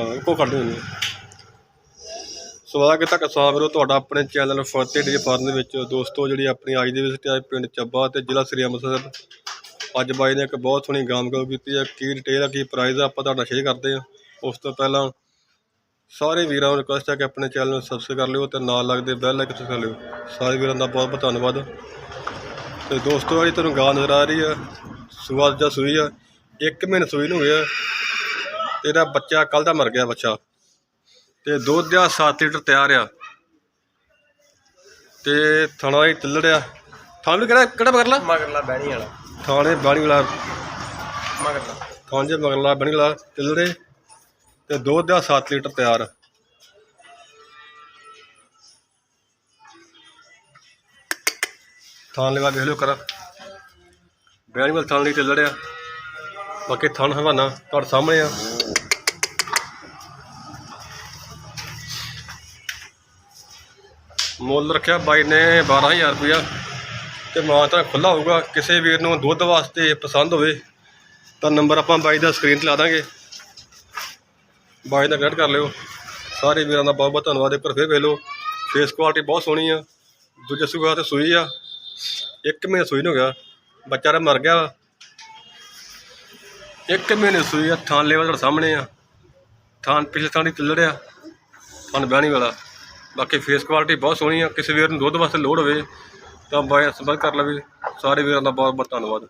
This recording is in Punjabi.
ਹਾਂ ਇੱਕੋ ਕੱਢ ਦਿੰਦੇ ਸਵਾਗਤ ਹੈ ਕਿਸਾਨ ਵੀਰੋ ਤੁਹਾਡਾ ਆਪਣੇ ਚੈਨਲ ਫਤਿਹ ਡੀ ਫਾਰਮ ਦੇ ਵਿੱਚ। ਦੋਸਤੋ, ਜਿਹੜੀ ਆਪਣੀ ਅੱਜ ਦੀ ਵਿਜ਼ਿਟ ਹੈ ਪਿੰਡ ਚੱਬਾ ਤੇ ਜ਼ਿਲ੍ਹਾ ਸ੍ਰੀ ਅੰਮ੍ਰਿਤਸਰ। ਅੱਜ ਬਾਈ ਨੇ ਇੱਕ ਬਹੁਤ ਸੋਹਣੀ ਗਾਮਗਲ ਕੀਤੀ ਹੈ ਕੀ ਡਿਟੇਲ ਹੈ ਕੀ ਪ੍ਰਾਈਸ ਆ, ਆਪਾਂ ਤੁਹਾਡਾ ਸ਼ੇਅਰ ਕਰਦੇ ਹਾਂ ਉਸ ਤੋਂ ਪਹਿਲਾਂ ਸਾਰੇ ਵੀਰਾਂ ਨੂੰ ਰਿਕੁਐਸਟ ਹੈ ਕਿ ਆਪਣੇ ਚੈਨਲ ਨੂੰ ਸਬਸਕ੍ਰਾਈਬ ਕਰ ਲਿਓ ਤੇ ਨਾਲ ਲੱਗਦੇ ਬੈਲ ਆਈਕਨ ਕਰ ਲਿਓ। ਸਾਰੇ ਵੀਰਾਂ ਦਾ ਬਹੁਤ ਬਹੁਤ ਧੰਨਵਾਦ। ਤੇ ਦੋਸਤੋ ਜਿਹੜੀ ਤੁਹਾਨੂੰ ਗਾਂ ਨਜ਼ਰ ਆ ਰਹੀ ਹੈ ਸੂਆ ਜਾਂ ਸੂਈ ਆ। ਇੱਕ ਮਹੀਨੇ ਸੂਈ ਨੂੰ ਹੋਇਆ। ਤੇ ਇਹਦਾ ਬੱਚਾ ਕੱਲ ਦਾ ਮਰ ਗਿਆ ਬੱਚਾ। ਤੇ ਦੁੱਧ ਦਾ 7 ਲੀਟਰ ਤਿਆਰ ਆ। ਤੇ ਥਣਾ ਹੀ ਤਿੱਲੜਿਆ ਥਾਂ ਵੀ ਕਿਹੜਾ ਕਿਹੜਾ ਮਗਰਲਾ? ਮਗਰਲਾ ਬਹਿਣੀ ਵਾਲਾ ਥਾਣੇ ਬਾਣੀ ਵਾਲਾ ਮਗਰਲਾ। ਥਾਂ ਜੇ ਮਗਰਲਾ ਬਣੀ ਵਾਲਾ ਤਿੱਲੜੇ। ਤੇ ਦੁੱਧ ਦਾ 7 ਲੀਟਰ ਤਿਆਰ। ਥਾਂ ਲਗਾ ਵੇਖ ਲਿਓ ਕਰਾ। ਬੈਣੀ ਵਾਲ ਥਾਂ ਲਈ ਤਿੱਲੜਿਆ ਬਾਕੀ ਥਾਂ ਹਵਾਨਾ ਤੁਹਾਡੇ ਸਾਹਮਣੇ ਆ। ਮੁੱਲ ਰੱਖਿਆ ਬਾਈ ਨੇ 12000 ਰੁਪਇਆ ਤੇ ਮਾਂ ਤਾਂ ਖੁੱਲਾ ਹੋਊਗਾ। ਕਿਸੇ ਵੀਰ ਨੂੰ ਦੁੱਧ ਵਾਸਤੇ ਪਸੰਦ ਹੋਵੇ ਤਾਂ ਨੰਬਰ ਆਪਾਂ ਬਾਈ ਦਾ ਸਕਰੀਨ ਤੇ ਲਾ ਦਾਂਗੇ। ਬਾਈ ਦਾ ਕਨੈਕਟ ਕਰ ਲਿਓ। ਸਾਰੇ ਵੀਰਾਂ ਦਾ ਬਹੁਤ ਬਹੁਤ ਧੰਨਵਾਦ ਇੱਕ ਵਾਰ ਫਿਰ ਵੇਖ ਲਓ ਫੇਸ ਕੁਆਲਿਟੀ ਬਹੁਤ ਸੋਹਣੀ ਆ। ਦੂਜੇ ਸੂਆ ਤੇ ਸੂਈ ਆ। ਇੱਕ ਮਹੀਨੇ ਸੂਈ ਨੂੰ ਹੋ ਗਿਆ। ਬੱਚਾ ਤਾਂ ਮਰ ਗਿਆ ਵਾ। ਇੱਕ ਮਹੀਨੇ ਸੂਈ ਆ, ਥਾਂ ਲੈਵਲ ਤੁਹਾਡੇ ਸਾਹਮਣੇ ਆ। ਥਾਂ ਪਿਛਲੇ ਥਾਂ ਦੀ ਤਿੱਲੜਿਆ। ਥਾਂ ਬਹਿਣੀ ਵਾਲਾ। ਬਾਕੀ ਫੇਸ ਕੁਆਲਿਟੀ ਬਹੁਤ ਸੋਹਣੀ ਆ, ਕਿਸੇ ਵੀਰ ਨੂੰ ਦੁੱਧ ਵਾਸਤੇ ਲੋੜ ਹੋਵੇ ਤਾਂ ਬਾਈ ਨਾਲ ਸੰਪਰਕ ਕਰ ਲਵੇ। ਸਾਰੇ ਵੀਰਾਂ ਦਾ ਬਹੁਤ ਬਹੁਤ ਧੰਨਵਾਦ।